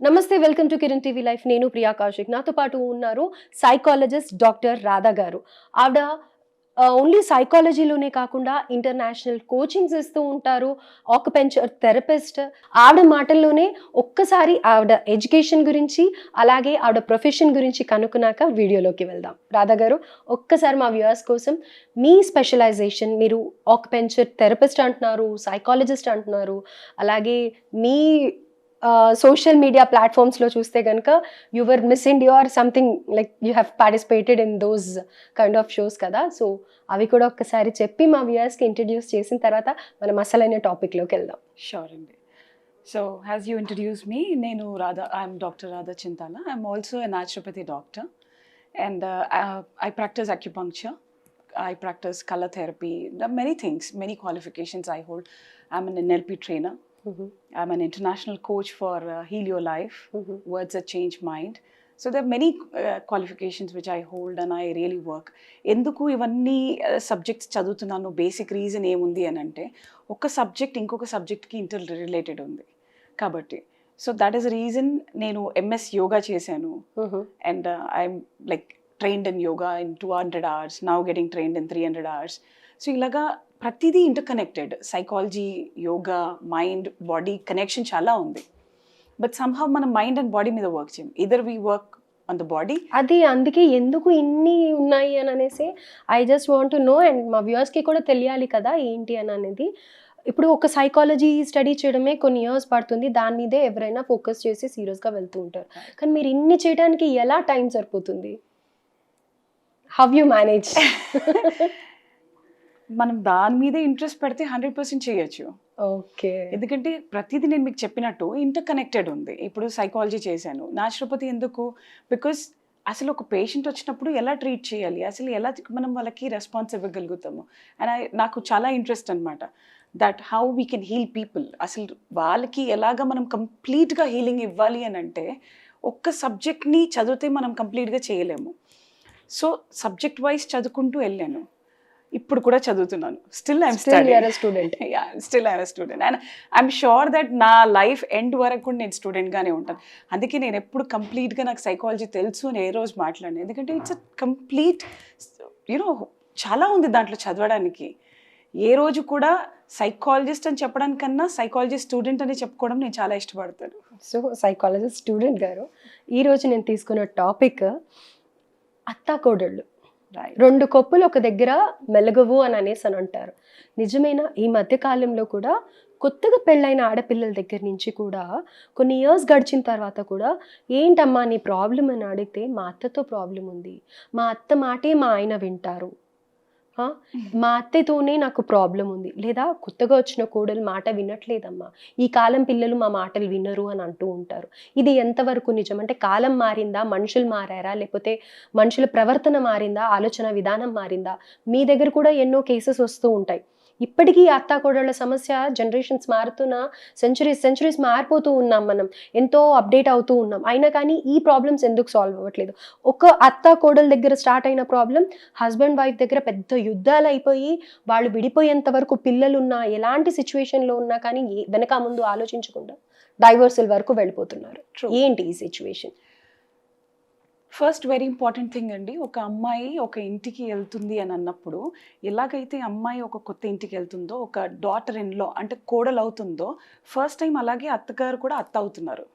నమస్తే welcome to Kiran TV life. నేను ప్రియా కౌశిక్. నాతో పాటు ఉన్నారు సైకాలజిస్ట్ డాక్టర్ రాధా గారు. ఆవిడ ఓన్లీ సైకాలజీలోనే కాకుండా ఇంటర్నేషనల్ కోచింగ్స్ ఇస్తూ ఉంటారు. ఆక్యుపెంచర్ థెరపిస్ట్ ఆవిడ మాటల్లోనే ఒక్కసారి ఆవిడ ఎడ్యుకేషన్ గురించి అలాగే ఆవిడ ప్రొఫెషన్ గురించి కనుక్కున్నాక వీడియోలోకి వెళ్దాం. రాధా గారు ఒక్కసారి మా వ్యూయర్స్ కోసం మీ స్పెషలైజేషన్ మీరు ఆక్యుపెంచర్ థెరపిస్ట్ అంటున్నారు సైకాలజిస్ట్ అంటున్నారు అలాగే మీ సోషల్ మీడియా ప్లాట్ఫామ్స్లో చూస్తే కనుక your Miss India or something like you have participated in those kind of shows కదా. సో అవి కూడా ఒక్కసారి చెప్పి మా వ్యూయర్స్కి ఇంట్రడ్యూస్ చేసిన తర్వాత మనం అసలైన టాపిక్లోకి వెళ్దాం. షూర్ అండి. So has you introduce me నేను Radha I'm doctor Radha Chintala I'm also a naturopathy doctor and I practice acupuncture I practice colour therapy many things many qualifications I hold I'm an NLP trainer I'm an international coach for uh, Heal Your Life, Words That Change Mind. So there are many uh, qualifications which I hold and I really work. ఎందుకు ఇవన్నీ subjects చదువుతున్నాను? Basic reason ఏముంది అని అంటే ఒక subject ఇంకొక సబ్జెక్ట్కి inter related ఉంది. కాబట్టి సో దట్ ఈస్ రీజన్ నేను ఎంఎస్ యోగా చేశాను. And I'm like trained in yoga in two hundred hours now getting trained in three hundred hours so ఇలాగా ప్రతిదీ interconnected psychology yoga mind body connection చాలా ఉంది. But somehow మనం mind and body మీద work చేయం. Either we work on the body అది అందుకే ఎందుకు ఇన్ని ఉన్నాయి అని అనేసి I just want know and మా వ్యూవర్స్కి కూడా తెలియాలి కదా ఏంటి అని అనేది. ఇప్పుడు ఒక సైకాలజీ స్టడీ చేయడమే కొన్ని ఇయర్స్ పడుతుంది. దాని మీదే ఎవరైనా ఫోకస్ చేసి సీరియస్గా వెళ్తూ ఉంటారు. కానీ మీరు ఇన్ని చేయడానికి ఎలా టైం సరిపోతుంది? హవ్ యూ మేనేజ్ మనం దాని మీదే ఇంట్రెస్ట్ పెడితే హండ్రెడ్ పర్సెంట్ చేయొచ్చు. ఓకే. ఎందుకంటే ప్రతిదీ నేను మీకు చెప్పినట్టు ఇంటర్ కనెక్టెడ్ ఉంది. ఇప్పుడు సైకాలజీ చేశాను. నాచురోపతి ఎందుకు? బికాస్ అసలు ఒక పేషెంట్ వచ్చినప్పుడు ఎలా ట్రీట్ చేయాలి? అసలు ఎలా మనం వాళ్ళకి రెస్పాన్స్ ఇవ్వగలుగుతాము? అండ్ నాకు చాలా ఇంట్రెస్ట్ అనమాట that how we can heal people అసలు వాళ్ళకి ఎలాగ మనం కంప్లీట్గా హీలింగ్ ఇవ్వాలి అని అంటే ఒక్క సబ్జెక్ట్ని చదివితే మనం కంప్లీట్గా చేయలేము. సో సబ్జెక్ట్ వైజ్ చదువుకుంటూ వెళ్ళాను. ఇప్పుడు కూడా చదువుతున్నాను. Still I'm student still I'm student and I'm sure that నా లైఫ్ ఎండ్ వరకు కూడా నేను స్టూడెంట్గానే ఉంటాను. అందుకే నేను ఎప్పుడు కంప్లీట్గా నాకు సైకాలజీ తెలుసు అని ఏ రోజు మాట్లాడాను. ఎందుకంటే ఇట్స్ అ కంప్లీట్ యూనో చాలా ఉంది దాంట్లో చదవడానికి. ఏ రోజు కూడా సైకాలజిస్ట్ అని చెప్పడానికన్నా సైకాలజీ స్టూడెంట్ అని చెప్పుకోవడం నేను చాలా ఇష్టపడతాను. సో సైకాలజిస్ట్ స్టూడెంట్ గారు ఈరోజు నేను తీసుకున్న టాపిక్ అత్తాకోడళ్ళు. రెండు కొప్పులు ఒక దగ్గర మెలగవు అని అనేసి అని అంటారు. నిజమైన? ఈ మధ్య కాలంలో కూడా కొత్తగా పెళ్ళైన ఆడపిల్లల దగ్గర నుంచి కూడా కొన్ని ఇయర్స్ గడిచిన తర్వాత కూడా ఏంటమ్మా నీ ప్రాబ్లం అని అడిగితే మా అత్తతో ప్రాబ్లం ఉంది. మా అత్త మాటే మా ఆయన వింటారు. మా అత్తతోనే నాకు ప్రాబ్లం ఉంది. లేదా కొత్తగా వచ్చిన కోడలు మాట వినట్లేదమ్మా. ఈ కాలం పిల్లలు మా మాటలు వినరు అని అంటూ ఉంటారు. ఇది ఎంతవరకు నిజం? అంటే కాలం మారిందా? మనుషులు మారారా? లేకపోతే మనుషుల ప్రవర్తన మారిందా? ఆలోచన విధానం మారిందా? మీ దగ్గర కూడా ఎన్నో కేసెస్ వస్తూ ఉంటాయి. ఇప్పటికీ అత్తాకోడళ్ళ సమస్య జనరేషన్స్ మారుతున్న సెంచురీస్ సెంచురీస్ మారిపోతూ ఉన్నాం మనం. ఎంతో అప్డేట్ అవుతూ ఉన్నాం. అయినా కానీ ఈ ప్రాబ్లమ్స్ ఎందుకు సాల్వ్ అవ్వట్లేదు? ఒక అత్త కోడల దగ్గర స్టార్ట్ అయిన ప్రాబ్లం హస్బెండ్ వైఫ్ దగ్గర పెద్ద యుద్ధాలు అయిపోయి వాళ్ళు విడిపోయేంత వరకు పిల్లలు ఉన్నా ఎలాంటి సిచ్యువేషన్లో ఉన్నా కానీ వెనక ముందు ఆలోచించకుండా డైవర్సల్ వరకు వెళ్ళిపోతున్నారు. ఏంటి ఈ situation first very important thing అండి ఒక అమ్మాయి ఒక ఇంటికి వెళ్తుంది అని అన్నప్పుడు ఎలాగైతే అమ్మాయి ఒక కొత్త ఇంటికి వెళ్తుందో ఒక డాటర్ ఇన్లో అంటే కోడలు అవుతుందో ఫస్ట్ టైం అలాగే అత్తగారు కూడా అత్త అవుతున్నారు.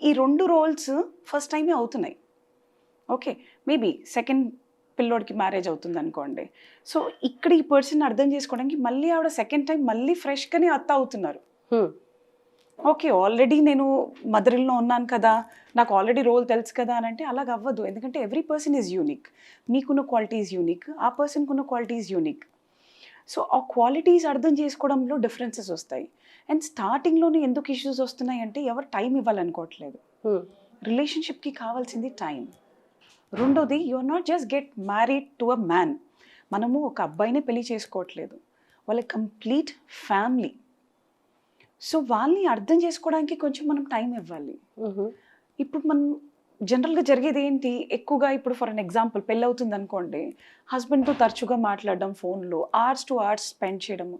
ఈ రెండు రోల్స్ ఫస్ట్ టైమే అవుతున్నాయి. ఓకే మేబీ సెకండ్ పిల్లోడికి మ్యారేజ్ అవుతుంది అనుకోండి. సో ఇక్కడ ఈ పర్సన్ అర్థం చేసుకోవడానికి మళ్ళీ ఆవిడ సెకండ్ టైం మళ్ళీ ఫ్రెష్గానే అత్త అవుతున్నారు. ఓకే ఆల్రెడీ నేను మదరిల్లో ఉన్నాను కదా నాకు ఆల్రెడీ రోల్ తెలుసు కదా అని అంటే అలాగ అవ్వదు. ఎందుకంటే ఎవ్రీ పర్సన్ ఈజ్ యూనిక్. మీకున్న క్వాలిటీస్ యూనిక్ ఆ పర్సన్కి ఉన్న క్వాలిటీస్ యూనిక్. సో ఆ క్వాలిటీస్ అర్థం చేసుకోవడంలో డిఫరెన్సెస్ వస్తాయి. అండ్ స్టార్టింగ్లోనే ఎందుకు ఇష్యూస్ వస్తున్నాయి అంటే ఎవరు టైం ఇవ్వాలనుకోవట్లేదు. రిలేషన్షిప్కి కావాల్సింది టైం రెండోది you are not just get married to a man. మనము ఒక అబ్బాయినే పెళ్ళి చేసుకోవట్లేదు. వాళ్ళ కంప్లీట్ ఫ్యామిలీ. సో వాళ్ళని అర్థం చేసుకోవడానికి కొంచెం మనం టైం ఇవ్వాలి. ఇప్పుడు మనం జనరల్గా జరిగేది ఏంటి? ఎక్కువగా ఇప్పుడు ఫర్ అన్ ఎగ్జాంపుల్ పెళ్ళి అవుతుంది అనుకోండి హస్బెండ్తో తరచుగా మాట్లాడడం ఫోన్లో అవర్స్ టు అవర్స్ స్పెండ్ చేయడము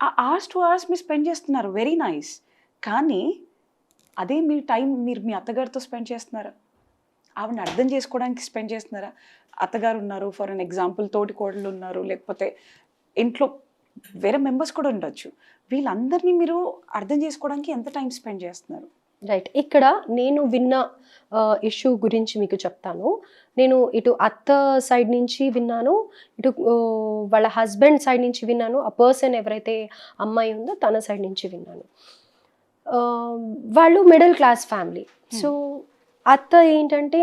ఆ అవర్స్ టు అవర్స్ మీరు స్పెండ్ చేస్తున్నారు వెరీ నైస్ కానీ అదే మీ టైం మీరు మీ అత్తగారితో స్పెండ్ చేస్తున్నారా? ఆవిడని అర్థం చేసుకోవడానికి స్పెండ్ చేస్తున్నారా? అత్తగారు ఉన్నారు ఫర్ అన్ ఎగ్జాంపుల్ తోటి కోడలు ఉన్నారు లేకపోతే ఇంట్లో వేరే మెంబర్స్ కూడా ఉండొచ్చు. వీళ్ళందరినీ మీరు అర్థం చేసుకోవడానికి ఎంత టైం స్పెండ్ చేస్తున్నారు? రైట్ ఇక్కడ నేను విన్న ఇష్యూ గురించి మీకు చెప్తాను. నేను ఇటు అత్త సైడ్ నుంచి విన్నాను ఇటు వాళ్ళ హస్బెండ్ సైడ్ నుంచి విన్నాను. ఆ పర్సన్ ఎవరైతే అమ్మాయి ఉందో తన సైడ్ నుంచి విన్నాను. వాళ్ళు మిడిల్ క్లాస్ ఫ్యామిలీ సో అత్త ఏంటంటే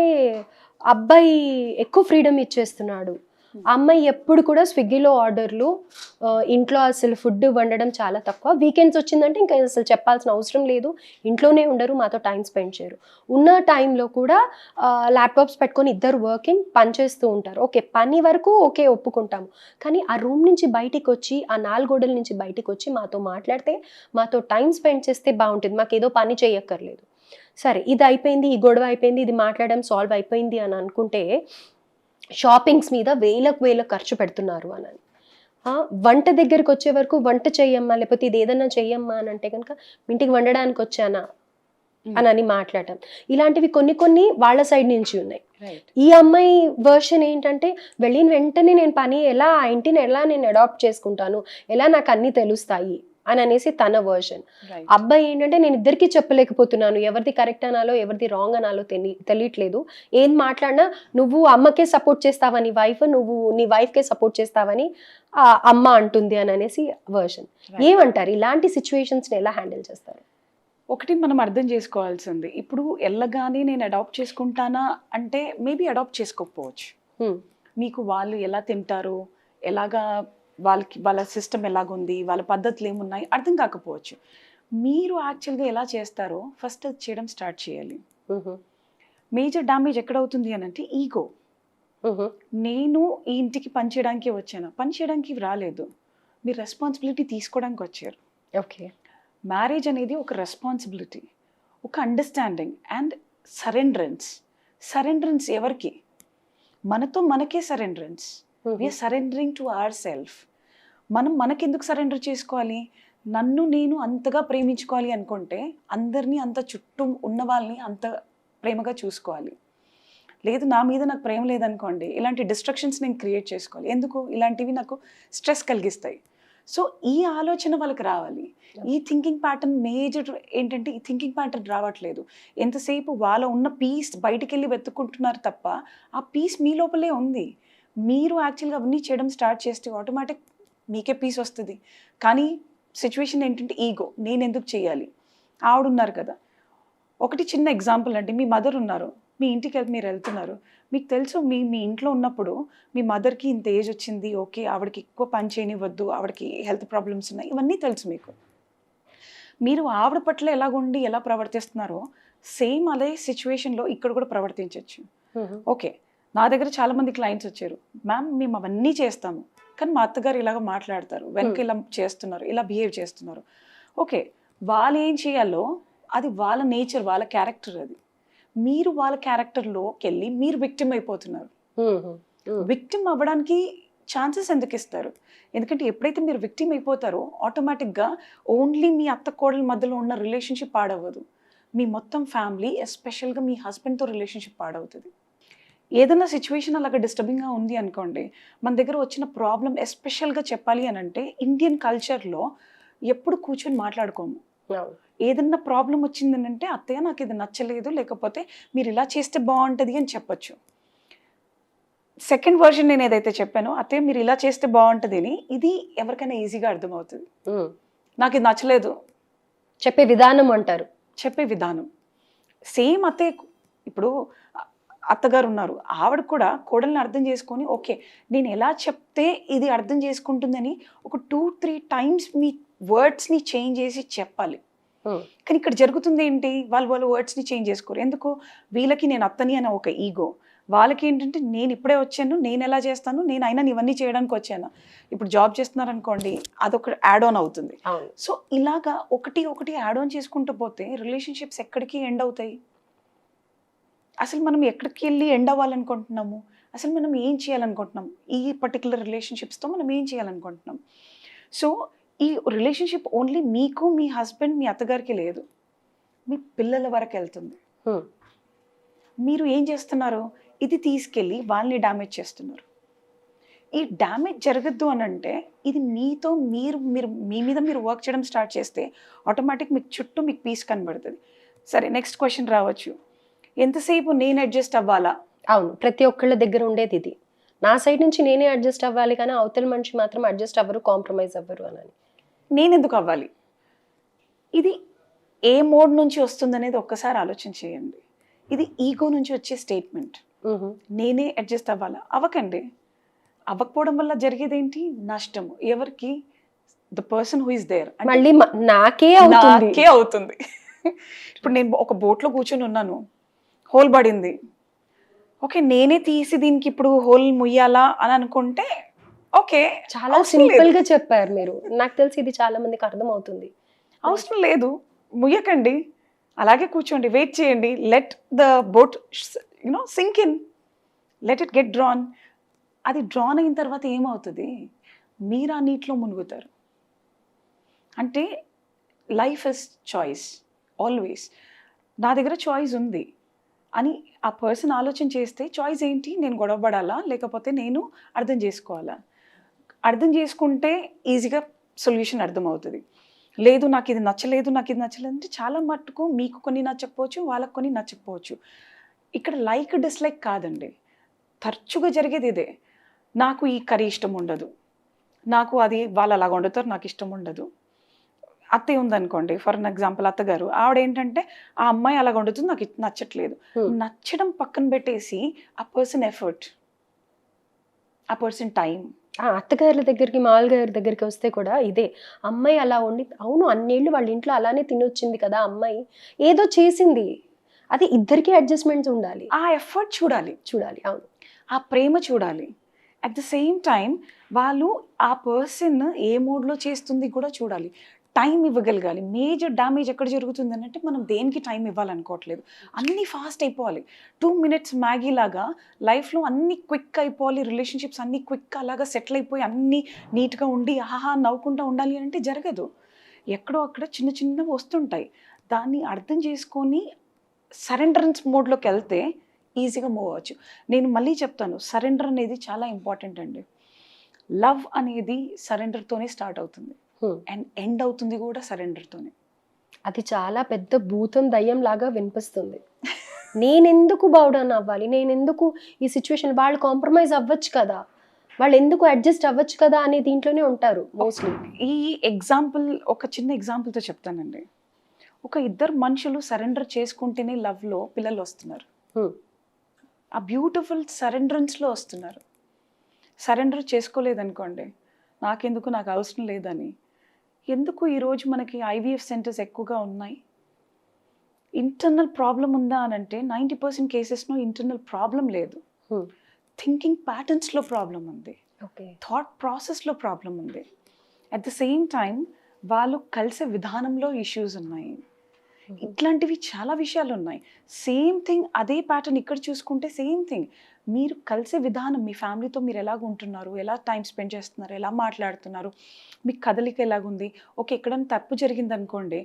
అబ్బాయి ఎక్కువ ఫ్రీడమ్ ఇచ్చేస్తున్నాడు. ఆ అమ్మాయి ఎప్పుడు కూడా స్విగ్గీలో ఆర్డర్లు ఇంట్లో అసలు ఫుడ్ వండడం చాలా తక్కువ. వీకెండ్స్ వచ్చిందంటే ఇంకా అసలు చెప్పాల్సిన అవసరం లేదు. ఇంట్లోనే ఉండరు మాతో టైం స్పెండ్ చేయరు. ఉన్న టైంలో కూడా ల్యాప్టాప్స్ పెట్టుకొని ఇద్దరు వర్కింగ్ పని చేస్తూ ఉంటారు. ఓకే పని వరకు ఓకే ఒప్పుకుంటాము. కానీ ఆ రూమ్ నుంచి బయటికి వచ్చి ఆ నాలుగోడల నుంచి బయటికి వచ్చి మాతో మాట్లాడితే మాతో టైం స్పెండ్ చేస్తే బాగుంటుంది. మాకు ఏదో పని చేయక్కర్లేదు. సరే ఇది అయిపోయింది ఈ గొడవ అయిపోయింది ఇది మాట్లాడడం సాల్వ్ అయిపోయింది అని అనుకుంటే షాపింగ్స్ మీద వేలకు వేల ఖర్చు పెడుతున్నారు అని వంట దగ్గరికి వచ్చే వరకు వంట చెయ్యమ్మా లేకపోతే ఇది ఏదన్నా చెయ్యమ్మా అని అంటే కనుక ఇంటికి వండడానికి వచ్చానా? అని అని మాట్లాడటం. ఇలాంటివి కొన్ని కొన్ని వాళ్ళ సైడ్ నుంచి ఉన్నాయి. ఈ అమ్మాయి వర్షన్ ఏంటంటే వెళ్ళిన వెంటనే నేను పని ఎలా ఆ ఇంటిని ఎలా నేను అడాప్ట్ చేసుకుంటాను? ఎలా నాకు అన్నీ తెలుస్తాయి? అని అనేసి తన వర్షన్ అబ్బాయి ఏంటంటే నేను ఇద్దరికి చెప్పలేకపోతున్నాను. ఎవరిది కరెక్ట్ అనాలో ఎవరిది రాంగ్ అనాలో తెలి తెలియట్లేదు. ఏం మాట్లాడినా నువ్వు అమ్మకే సపోర్ట్ చేస్తావా నీ వైఫ్ నువ్వు నీ వైఫ్కే సపోర్ట్ చేస్తావని అమ్మ అంటుంది అని అనేసి వర్షన్ ఏమంటారు? ఇలాంటి సిచ్యువేషన్స్ని ఎలా హ్యాండిల్ చేస్తారు? ఒకటి మనం అర్థం చేసుకోవాల్సింది. ఇప్పుడు ఎల్లగానే నేను అడాప్ట్ చేసుకుంటానా అంటే మేబీ అడాప్ట్ చేసుకోకపోవచ్చు. మీకు వాళ్ళు ఎలా తింటారు? ఎలాగా వాళ్ళకి వాళ్ళ సిస్టమ్ ఎలాగుంది వాళ్ళ పద్ధతులు ఏమున్నాయి అర్థం కాకపోవచ్చు. మీరు యాక్చువల్గా ఎలా చేస్తారో ఫస్ట్ అది చేయడం స్టార్ట్ చేయాలి. మేజర్ డ్యామేజ్ ఎక్కడ అవుతుంది అని అంటే ఈగో. నేను ఈ ఇంటికి పని చేయడానికి వచ్చాను. పని చేయడానికి రాలేదు. మీరు రెస్పాన్సిబిలిటీ తీసుకోవడానికి వచ్చారు. ఓకే. మ్యారేజ్ అనేది ఒక రెస్పాన్సిబిలిటీ ఒక అండర్స్టాండింగ్ అండ్ సరెండరెన్స్ సరెండరెన్స్ ఎవరికి? మనతో మనకే surrenderance we're surrendering to our self మనం మనకెందుకు సరెండర్ చేసుకోవాలి? నన్ను నేను అంతగా ప్రేమించుకోవాలి అనుకుంటే అందరినీ అంత చుట్టూ ఉన్న వాళ్ళని అంత ప్రేమగా చూసుకోవాలి. లేదు నా మీద నాకు ప్రేమ లేదనుకోండి ఇలాంటి డిస్ట్రక్షన్స్ నేను క్రియేట్ చేసుకోవాలి. ఎందుకు? ఇలాంటివి నాకు స్ట్రెస్ కలిగిస్తాయి. సో ఈ ఆలోచన వాళ్ళకి రావాలి. ఈ థింకింగ్ ప్యాటర్న్ మేజర్ ఏంటంటే ఈ థింకింగ్ ప్యాటర్న్ రావట్లేదు. ఎంతసేపు వాళ్ళ ఉన్న పీస్ బయటికి వెళ్ళి వెతుక్కుంటున్నారు తప్ప ఆ పీస్ మీ లోపలే ఉంది. మీరు యాక్చువల్గా అవన్నీ చేయడం స్టార్ట్ చేస్తే ఆటోమేటిక్ మీకే పీస్ వస్తుంది. కానీ సిచ్యువేషన్ ఏంటంటే ఈగో నేను ఎందుకు చేయాలి? ఆవిడ ఉన్నారు కదా. ఒకటి చిన్న ఎగ్జాంపుల్ అండి. మీ మదర్ ఉన్నారు. మీ ఇంటికి మీరు వెళ్తున్నారు. మీకు తెలుసు మీ మీ ఇంట్లో ఉన్నప్పుడు మీ మదర్కి ఇంత ఏజ్ వచ్చింది. ఓకే ఆవిడకి ఎక్కువ పని చేయనివ్వద్దు. ఆవిడకి హెల్త్ ప్రాబ్లమ్స్ ఉన్నాయి. ఇవన్నీ తెలుసు మీకు. మీరు ఆవిడ పట్ల ఎలాగుండి ఎలా ప్రవర్తిస్తున్నారో సేమ్ అదే సిచ్యువేషన్లో ఇక్కడ కూడా ప్రవర్తించవచ్చు. ఓకే. నా దగ్గర చాలా మంది క్లయింట్స్ వచ్చారు. మ్యామ్ మేము అవన్నీ చేస్తాము. కానీ మా అత్తగారు ఇలాగ మాట్లాడతారు. వెనక ఇలా చేస్తున్నారు. ఇలా బిహేవ్ చేస్తున్నారు. ఓకే వాళ్ళు ఏం చేయాలో అది వాళ్ళ నేచర్ వాళ్ళ క్యారెక్టర్ అది. మీరు వాళ్ళ క్యారెక్టర్లోకి వెళ్ళి మీరు విక్టిమ్ అయిపోతున్నారు. విక్టిమ్ అవ్వడానికి ఛాన్సెస్ ఎందుకు ఇస్తారు? ఎందుకంటే ఎప్పుడైతే మీరు విక్టిమ్ అయిపోతారో ఆటోమేటిక్గా ఓన్లీ మీ అత్త కోడల మధ్యలో ఉన్న రిలేషన్షిప్ పాడవ్వదు. మీ మొత్తం ఫ్యామిలీ ఎస్పెషల్గా మీ హస్బెండ్తో రిలేషన్షిప్ పాడవుతుంది. ఏదైనా సిచ్యువేషన్ అలాగ డిస్టర్బింగ్గా ఉంది అనుకోండి మన దగ్గర వచ్చిన ప్రాబ్లం ఎస్పెషల్గా చెప్పాలి అని అంటే ఇండియన్ కల్చర్లో ఎప్పుడు కూర్చొని మాట్లాడుకోము. ఏదన్నా ప్రాబ్లం వచ్చిందని అంటే అత్తయ్య నాకు ఇది నచ్చలేదు లేకపోతే మీరు ఇలా చేస్తే బాగుంటుంది అని చెప్పొచ్చు. సెకండ్ వర్షన్ నేను ఏదైతే చెప్పానో అత్తయ్య మీరు ఇలా చేస్తే బాగుంటుంది అని ఇది ఎవరికైనా ఈజీగా అర్థమవుతుంది. నాకు ఇది నచ్చలేదు చెప్పే విధానం అంటారు. చెప్పే విధానం. సేమ్ అత్తయ్య ఇప్పుడు అత్తగారు ఉన్నారు ఆవిడ కూడా కోడల్ని అర్థం చేసుకొని ఓకే నేను ఎలా చెప్తే ఇది అర్థం చేసుకుంటుందని ఒక టూ త్రీ టైమ్స్ మీ వర్డ్స్ని చేంజ్ చేసి చెప్పాలి. కానీ ఇక్కడ జరుగుతుంది ఏంటి? వాళ్ళు వాళ్ళ వర్డ్స్ని చేంజ్ చేసుకోరు. ఎందుకు? వీళ్ళకి నేను అత్తని అనే ఒక ఈగో. వాళ్ళకి ఏంటంటే నేను ఇప్పుడే వచ్చాను నేను ఎలా చేస్తాను నేను అయినా ఇవన్నీ చేయడానికి వచ్చాను. ఇప్పుడు జాబ్ చేస్తున్నారు అనుకోండి అదొక యాడ్ ఆన్ అవుతుంది సో ఇలాగా ఒకటి ఒకటి యాడ్ ఆన్ చేసుకుంటూ పోతే రిలేషన్షిప్స్ ఎక్కడికి ఎండ్ అవుతాయి? అసలు మనం ఎక్కడికి వెళ్ళి ఎండ్ అవ్వాలనుకుంటున్నాము? అసలు మనం ఏం చేయాలనుకుంటున్నాం? ఈ పర్టికులర్ రిలేషన్షిప్స్తో మనం ఏం చేయాలనుకుంటున్నాం? సో ఈ రిలేషన్షిప్ ఓన్లీ మీకు మీ హస్బెండ్ మీ అత్తగారికి లేదు. మీ పిల్లల వరకు వెళ్తుంది. హ్మ్. మీరు ఏం చేస్తున్నారు? ఇది తీసుకెళ్ళి వాళ్ళని డ్యామేజ్ చేస్తున్నారు. ఈ డ్యామేజ్ జరగద్దు అని అంటే ఇది మీతో మీరు మీరు మీ మీద మీరు వర్క్ చేయడం స్టార్ట్ చేస్తే ఆటోమేటిక్ మీకు చుట్టూ మీకు పీస్ కనబడుతుంది. సరే నెక్స్ట్ క్వశ్చన్ రావచ్చు. ఎంతసేపు నేను అడ్జస్ట్ అవ్వాలా? అవును ప్రతి ఒక్కళ్ళ దగ్గర ఉండేది ఇది. నా సైడ్ నుంచి నేనే అడ్జస్ట్ అవ్వాలి కానీ అవతల మనిషి మాత్రం అడ్జస్ట్ అవ్వరు కాంప్రమైజ్ అవ్వరు అని నేను ఎందుకు అవ్వాలి? ఇది ఏ మోడ్ నుంచి వస్తుందనేది ఒక్కసారి ఆలోచన చేయండి. ఇది ఈగో నుంచి వచ్చే స్టేట్మెంట్. నేనే అడ్జస్ట్ అవ్వాలా? అవ్వకండి. అవ్వకపోవడం వల్ల జరిగేదేంటి? నష్టము. ఎవరికి? The person who is there మళ్ళీ నాకే నాకే అవుతుంది. ఇప్పుడు నేను ఒక బోట్లో కూర్చొని ఉన్నాను. హోల్ పడింది. ఓకే నేనే తీసి దీనికి ఇప్పుడు హోల్ ముయ్యాలా అని అనుకుంటే ఓకే చాలా సింపుల్. గా చెప్పారు మీరు. నాకు తెలిసి ఇది చాలా మందికి అర్థం అవుతుంది అవసరం లేదు. ముయ్యకండి. అలాగే కూర్చోండి. వెయిట్ చేయండి. Let the boat you know sink in let it get drown అది డ్రాన్ అయిన తర్వాత ఏమవుతుంది? మీరు ఆ నీటిలో మునుగుతారు. అంటే లైఫ్ ఇస్ చాయిస్ ఆల్వేస్ నా దగ్గర చాయిస్ ఉంది. అని ఆ పర్సన్ ఆలోచన చేస్తే చాయిస్ ఏంటి? నేను గొడవపడాలా లేకపోతే నేను అర్థం చేసుకోవాలా? అర్థం చేసుకుంటే ఈజీగా సొల్యూషన్ అర్థమవుతుంది. లేదు నాకు ఇది నచ్చలేదు నాకు ఇది నచ్చలేదు అంటే చాలా మట్టుకు మీకు కొన్ని నచ్చకపోవచ్చు వాళ్ళకు కొన్ని నచ్చకపోవచ్చు. ఇక్కడ లైక్ డిస్లైక్ కాదండి. తరచుగా జరిగేది ఇదే. నాకు ఈ కర్రీ ఇష్టం ఉండదు. నాకు అది వాళ్ళు అలాగ వండుతారు నాకు ఇష్టం ఉండదు. అత్తయ్య ఉందనుకోండి ఫర్ అన్ ఎగ్జాంపుల్ అత్తగారు ఆవిడ ఏంటంటే ఆ అమ్మాయి అలా వండుతుంది నాకు నచ్చట్లేదు. నచ్చడం పక్కన పెట్టేసి ఆ పర్సన్ ఎఫర్ట్ ఆ పర్సన్ టైం ఆ అత్తగారుల దగ్గరికి మామూలుగారి దగ్గరికి వస్తే కూడా ఇదే అమ్మాయి అలా వండి అవును అన్నేళ్ళు వాళ్ళ ఇంట్లో అలానే తినొచ్చింది కదా అమ్మాయి ఏదో చేసింది. అది ఇద్దరికి అడ్జస్ట్మెంట్స్ ఉండాలి. ఆ ఎఫర్ట్ చూడాలి. చూడాలి అవును. ఆ ప్రేమ చూడాలి. అట్ ద సేమ్ టైం వాళ్ళు ఆ పర్సన్ ఏ మోడ్లో చేస్తుంది కూడా చూడాలి. టైం ఇవ్వగలగాలి. మేజర్ డ్యామేజ్ ఎక్కడ జరుగుతుంది అంటే మనం దేనికి టైం ఇవ్వాలనుకోవట్లేదు. అన్నీ ఫాస్ట్ అయిపోవాలి. టూ మినిట్స్ మ్యాగీ లాగా లైఫ్లో అన్నీ క్విక్ అయిపోవాలి. రిలేషన్షిప్స్ అన్నీ క్విక్ అలాగా సెటిల్ అయిపోయి అన్నీ నీట్గా ఉండి ఆహా నవ్వుకుంటూ ఉండాలి అంటే జరగదు. ఎక్కడో అక్కడ చిన్న చిన్నవి వస్తుంటాయి. దాన్ని అర్థం చేసుకొని సరెండరెన్స్ మోడ్లోకి వెళ్తే ఈజీగా మూవ్ అవ్వచ్చు. నేను మళ్ళీ చెప్తాను. సరెండర్ అనేది చాలా ఇంపార్టెంట్ అండి. లవ్ అనేది సరెండర్తోనే స్టార్ట్ అవుతుంది. అండ్ ఎండ్ అవుతుంది కూడా సరెండర్తోనే. అది చాలా పెద్ద భూతం దయ్యం లాగా వినిపిస్తుంది. నేనెందుకు బౌడన్ అవ్వాలి? నేనెందుకు ఈ సిచ్యువేషన్? వాళ్ళు కాంప్రమైజ్ అవ్వచ్చు కదా. వాళ్ళు ఎందుకు అడ్జస్ట్ అవ్వచ్చు కదా అనే దీంట్లోనే ఉంటారు మోస్ట్లీ. ఈ ఎగ్జాంపుల్ ఒక చిన్న ఎగ్జాంపుల్తో చెప్తానండి. ఒక ఇద్దరు మనుషులు సరెండర్ చేసుకుంటేనే లవ్లో పిల్లలు వస్తున్నారు. ఆ బ్యూటిఫుల్ సరెండరెన్స్లో వస్తున్నారు. సరెండర్ చేసుకోలేదనుకోండి నాకెందుకు? నాకు అవసరం లేదని. ఎందుకు ఈరోజు మనకి ఐవీఎఫ్ సెంటర్స్ ఎక్కువగా ఉన్నాయి? ఇంటర్నల్ ప్రాబ్లం ఉందా అని అంటే నైంటీ పర్సెంట్ కేసెస్లో ఇంటర్నల్ ప్రాబ్లం లేదు. థింకింగ్ ప్యాటర్న్స్లో ప్రాబ్లం ఉంది. ఓకే. థాట్ ప్రాసెస్లో ప్రాబ్లం ఉంది. అట్ ద సేమ్ టైం వాళ్ళు కలిసే విధానంలో ఇష్యూస్ ఉన్నాయి. ఇట్లాంటివి చాలా విషయాలు ఉన్నాయి సేమ్ థింగ్ అదే ప్యాటర్న్ ఇక్కడ చూసుకుంటే సేమ్ థింగ్. మీరు కలిసే విధానం మీ ఫ్యామిలీతో మీరు ఎలాగ ఉంటున్నారు ఎలా టైం స్పెండ్ చేస్తున్నారు ఎలా మాట్లాడుతున్నారు మీ కదలిక ఎలాగుంది? ఓకే ఎక్కడైనా తప్పు జరిగింది అనుకోండి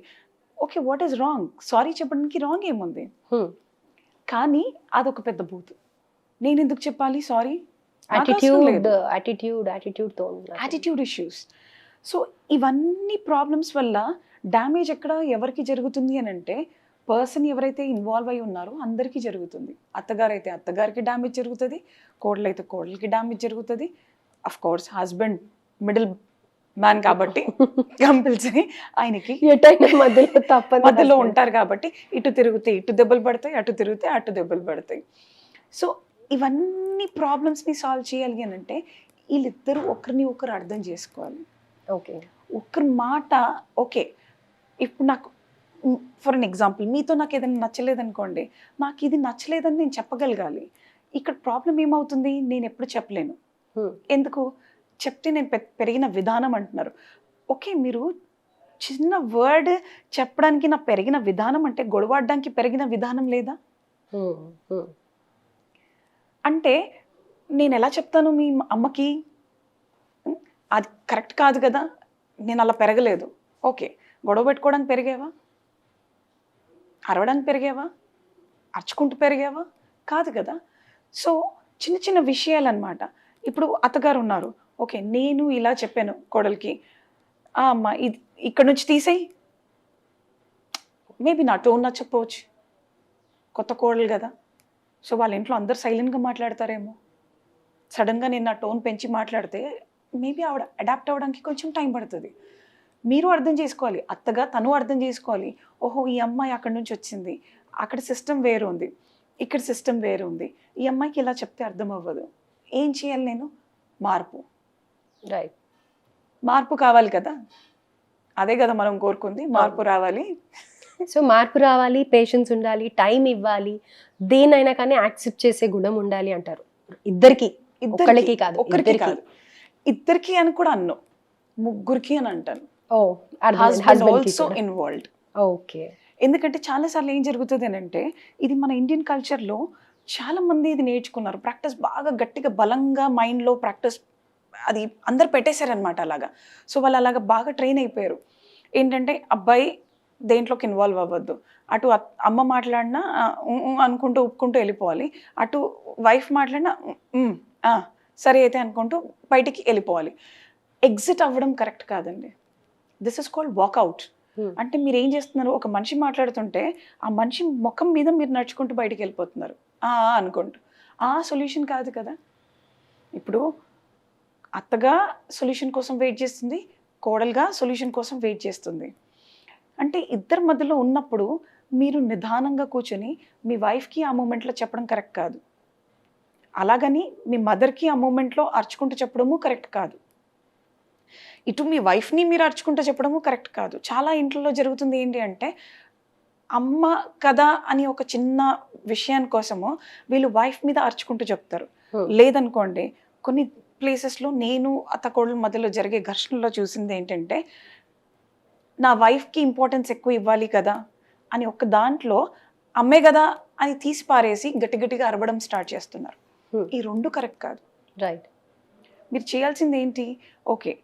okay what is wrong sorry చెప్పడానికి రాంగ్ ఏముంది? కానీ అదొక పెద్ద బూత్. నేను ఎందుకు చెప్పాలి సారీ యాటిట్యూడ్ ఇష్యూస్ సో ఇవన్నీ ప్రాబ్లమ్స్ వల్ల డ్యామేజ్ ఎక్కడ ఎవరికి జరుగుతుంది అని అంటే పర్సన్ ఎవరైతే ఇన్వాల్వ్ అయి ఉన్నారో అందరికీ జరుగుతుంది. అత్తగారు అయితే అత్తగారికి డ్యామేజ్ జరుగుతుంది కోడలు అయితే కోడలికి డ్యామేజ్ జరుగుతుంది. Of course husband middle man కాబట్టి కంపల్సరీ ఆయనకి ఎటైనా మధ్యలో మధ్యలో ఉంటారు కాబట్టి ఇటు తిరిగితే ఇటు దెబ్బలు పడతాయి అటు తిరిగితే అటు దెబ్బలు పడతాయి. సో ఇవన్నీ ప్రాబ్లమ్స్ని సాల్వ్ చేయాలి అని అంటే వీళ్ళిద్దరూ ఒకరిని ఒకరు అర్థం చేసుకోవాలి. ఓకే. ఒకరి మాట ఓకే ఇప్పుడు నాకు ఫర్ అన్ ఎగ్జాంపుల్ మీతో నాకు ఏదైనా నచ్చలేదనుకోండి నాకు ఇది నచ్చలేదని నేను చెప్పగలగాలి. ఇక్కడ ప్రాబ్లం ఏమవుతుంది? నేను ఎప్పుడు చెప్పలేను. ఎందుకు? చెప్తే నేను పెరిగిన విధానం అంటున్నారు. ఓకే మీరు చిన్న వర్డ్ చెప్పడానికి నా పెరిగిన విధానం అంటే గొడవడడానికి పెరిగిన విధానం లేదా? అంటే నేను ఎలా చెప్తాను మీ అమ్మకి? అది కరెక్ట్ కాదు కదా? నేను అలా పెరగలేదు. ఓకే. గొడవ పెట్టుకోవడానికి పెరిగావా? అరవడానికి పెరిగావా? అరుచుకుంటూ పెరిగావా? కాదు కదా. సో చిన్న చిన్న విషయాలు అనమాట ఇప్పుడు అత్తగారు ఉన్నారు. ఓకే నేను ఇలా చెప్పాను కోడలికి. అమ్మ ఇది ఇక్కడ నుంచి తీసేయి. మేబీ నా టోన్ నచ్చకపోవచ్చు కొత్త కోడలు కదా. సో వాళ్ళ ఇంట్లో అందరు సైలెంట్గా మాట్లాడతారేమో. సడన్గా నేను నా టోన్ పెంచి మాట్లాడితే మేబీ ఆవిడ అడాప్ట్ అవ్వడానికి కొంచెం టైం పడుతుంది. మీరు అర్థం చేసుకోవాలి. అత్తగా తను అర్థం చేసుకోవాలి. ఓహో ఈ అమ్మాయి అక్కడి నుంచి వచ్చింది. అక్కడ సిస్టమ్ వేరు ఉంది. ఇక్కడ సిస్టమ్ వేరు ఉంది. ఈ అమ్మాయికి ఇలా చెప్తే అర్థం అవ్వదు. ఏం చేయాలి నేను? మార్పు. రైట్ మార్పు కావాలి కదా? అదే కదా మనం కోరుకుంది. మార్పు రావాలి. సో మార్పు రావాలి పేషెన్స్ ఉండాలి టైం ఇవ్వాలి. దేనైనా కానీ యాక్సెప్ట్ చేసే గుణం ఉండాలి అంటారు. ఇద్దరికి ఒక్కళ్ళకి కాదు, ఒక్కరికి ఇద్దరికి. కాదు. ఇద్దరికి అని కూడా అన్ను. ముగ్గురికి అని అంటాను. ఓ husband husband also involved okay. ఎందుకంటే చాలాసార్లు ఏం జరుగుతుంది అని అంటే ఇది మన ఇండియన్ కల్చర్లో చాలా మంది ఇది నేర్చుకున్నారు. ప్రాక్టీస్ బాగా గట్టిగా బలంగా మైండ్లో ప్రాక్టీస్ అది అందరు పెట్టేశారనమాట అలాగా. సో వాళ్ళు అలాగా బాగా ట్రైన్ అయిపోయారు. ఏంటంటే అబ్బాయి దేంట్లోకి ఇన్వాల్వ్ అవ్వద్దు. అటు అమ్మ మాట్లాడినా అనుకుంటూ ఒప్పుకుంటూ వెళ్ళిపోవాలి. అటు వైఫ్ మాట్లాడినా సరే అయితే అనుకుంటూ బయటికి వెళ్ళిపోవాలి. ఎగ్జిట్ అవ్వడం కరెక్ట్ కాదండి. This is called walkout. Hmm. అంటే మీరు ఏం చేస్తున్నారు? ఒక మనిషి మాట్లాడుతుంటే ఆ మనిషి ముఖం మీద మీరు నడుచుకుంటూ బయటికి వెళ్ళిపోతున్నారు. ఆ ఆ అనుకుంటూ. ఆ సొల్యూషన్ కాదు కదా? ఇప్పుడు అత్తగా సొల్యూషన్ కోసం వెయిట్ చేస్తుంది కోడలుగా సొల్యూషన్ కోసం వెయిట్ చేస్తుంది. అంటే ఇద్దరి మధ్యలో ఉన్నప్పుడు మీరు నిదానంగా కూర్చొని మీ వైఫ్కి ఆ మూమెంట్లో చెప్పడం కరెక్ట్ కాదు. అలాగని మీ మదర్కి ఆ మూమెంట్లో అరుచుకుంటూ చెప్పడము కరెక్ట్ కాదు. ఇటు మీ వైఫ్ని మీరు అరుచుకుంటూ చెప్పడము కరెక్ట్ కాదు. చాలా ఇంట్లో జరుగుతుంది ఏంటి అంటే అమ్మ కదా అని ఒక చిన్న విషయాని కోసము వీళ్ళు వైఫ్ మీద అరుచుకుంటూ చెప్తారు. Hmm. లేదనుకోండి కొన్ని ప్లేసెస్లో నేను అత్త కోడల మధ్యలో జరిగే ఘర్షణలో చూసింది ఏంటంటే నా వైఫ్కి ఇంపార్టెన్స్ ఎక్కువ ఇవ్వాలి కదా అని ఒక దాంట్లో అమ్మే కదా అని తీసి పారేసి గట్టి గట్టిగా అరవడం స్టార్ట్ చేస్తున్నారు. Hmm. ఈ రెండు కరెక్ట్ కాదు. రైట్ మీరు చేయాల్సింది ఏంటి? ఓకే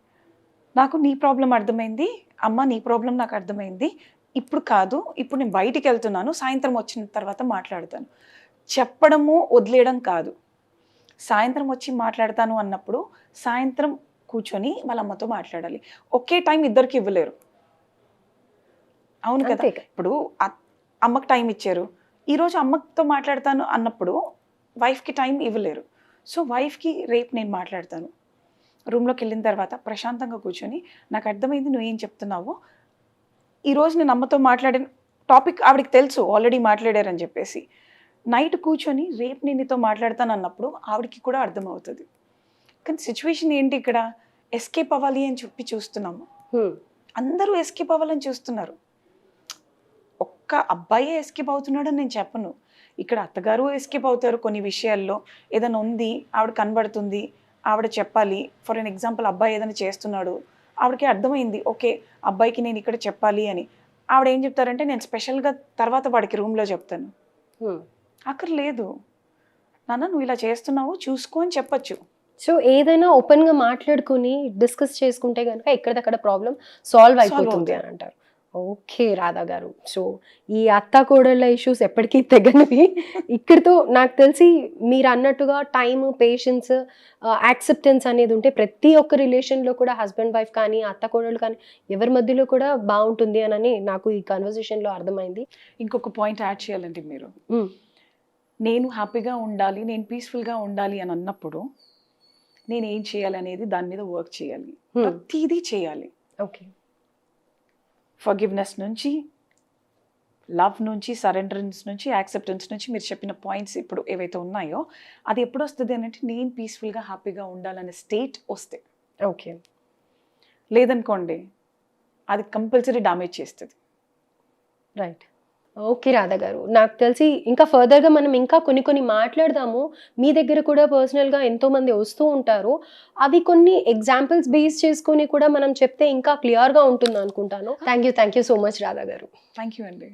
నాకు నీ ప్రాబ్లం అర్థమైంది అమ్మ నీ ప్రాబ్లం నాకు అర్థమైంది. ఇప్పుడు కాదు ఇప్పుడు నేను బయటికి వెళ్తున్నాను సాయంత్రం వచ్చిన తర్వాత మాట్లాడతాను. చెప్పడము వదిలేయడం కాదు. సాయంత్రం వచ్చి మాట్లాడతాను అన్నప్పుడు సాయంత్రం కూర్చొని వాళ్ళ అమ్మతో మాట్లాడాలి. ఒకే టైం ఇద్దరికి ఇవ్వలేరు. అవును కదా. ఇప్పుడు అమ్మకి టైం ఇచ్చారు. ఈరోజు అమ్మతో మాట్లాడతాను అన్నప్పుడు వైఫ్కి టైం ఇవ్వలేరు. సో వైఫ్కి రేపు నేను మాట్లాడతాను. రూమ్లోకి వెళ్ళిన తర్వాత ప్రశాంతంగా కూర్చొని నాకు అర్థమైంది నువ్వు ఏం చెప్తున్నావో ఈరోజు నేను అమ్మతో మాట్లాడిన టాపిక్ ఆవిడకి తెలుసు ఆల్రెడీ మాట్లాడారని చెప్పేసి. నైట్ కూర్చొని రేపు నేను నీతో మాట్లాడతాను అన్నప్పుడు ఆవిడకి కూడా అర్థమవుతుంది. కానీ సిచ్యువేషన్ ఏంటి ఇక్కడ? ఎస్కేప్ అవ్వాలి అని చెప్పి చూస్తున్నాము. అందరూ ఎస్కేప్ అవ్వాలని చూస్తున్నారు. ఒక్క అబ్బాయే ఎస్కేప్ అవుతున్నాడని నేను చెప్పను. ఇక్కడ అత్తగారు ఎస్కేప్ అవుతారు కొన్ని విషయాల్లో. ఏదైనా ఉంది ఆవిడ కనబడుతుంది ఆవిడ చెప్పాలి ఫర్ ఎన్ ఎగ్జాంపుల్ అబ్బాయి ఏదైనా చేస్తున్నాడు ఆవిడకి అర్థమైంది ఓకే అబ్బాయికి నేను ఇక్కడ చెప్పాలి అని. ఆవిడ ఏం చెప్తారంటే నేను స్పెషల్గా తర్వాత వాడికి రూమ్లో చెప్తాను. అక్కడ లేదు నాన్న నువ్వు ఇలా చేస్తున్నావు చూసుకో అని చెప్పచ్చు. సో ఏదైనా ఓపెన్గా మాట్లాడుకుని డిస్కస్ చేసుకుంటే కనుక ఎక్కడిదక్కడ ప్రాబ్లం సాల్వ్ అయిపోతుంది. అని అంటారు. ఓకే రాధా గారు. సో ఈ అత్త కోడళ్ళ ఇష్యూస్ ఎప్పటికీ తెగనివి. ఇక్కడితో నాకు తెలిసి మీరు అన్నట్టుగా టైం పేషెన్స్ యాక్సెప్టెన్స్ అనేది ఉంటే ప్రతి ఒక్క రిలేషన్లో కూడా హస్బెండ్ వైఫ్ కానీ అత్త కోడళ్ళు కానీ ఎవరి మధ్యలో కూడా బాగుంటుంది అని నాకు ఈ కన్వర్జేషన్లో అర్థమైంది. ఇంకొక పాయింట్ యాడ్ చేయాలండి మీరు. నేను హ్యాపీగా ఉండాలి నేను పీస్ఫుల్గా ఉండాలి అని అన్నప్పుడు నేను ఏం చేయాలి అనేది దాని మీద వర్క్ చేయాలి. ప్రతిదీ చేయాలి. ఓకే. ఫర్గివ్నెస్ నుంచి లవ్ నుంచి సరెండరెన్స్ నుంచి యాక్సెప్టెన్స్ నుంచి మీరు చెప్పిన పాయింట్స్ ఇప్పుడు ఏవైతే ఉన్నాయో అది ఎప్పుడు వస్తుంది అంటే నేను పీస్ఫుల్గా హ్యాపీగా ఉండాలనే స్టేట్ వస్తే. ఓకే లేదనుకోండి అది కంపల్సరీ డామేజ్ చేస్తుంది. రైట్ ఓకే రాధా గారు. నాకు తెలిసి ఇంకా ఫర్దర్గా మనం ఇంకా కొన్ని కొన్ని మాట్లాడదాము. మీ దగ్గర కూడా పర్సనల్గా ఎంతోమంది వస్తూ ఉంటారు. అవి కొన్ని ఎగ్జాంపుల్స్ బేస్ చేసుకొని కూడా మనం చెప్తే ఇంకా క్లియర్గా ఉంటుంది అనుకుంటాను thank you thank you so much Radha గారు. థ్యాంక్ యూ అండి.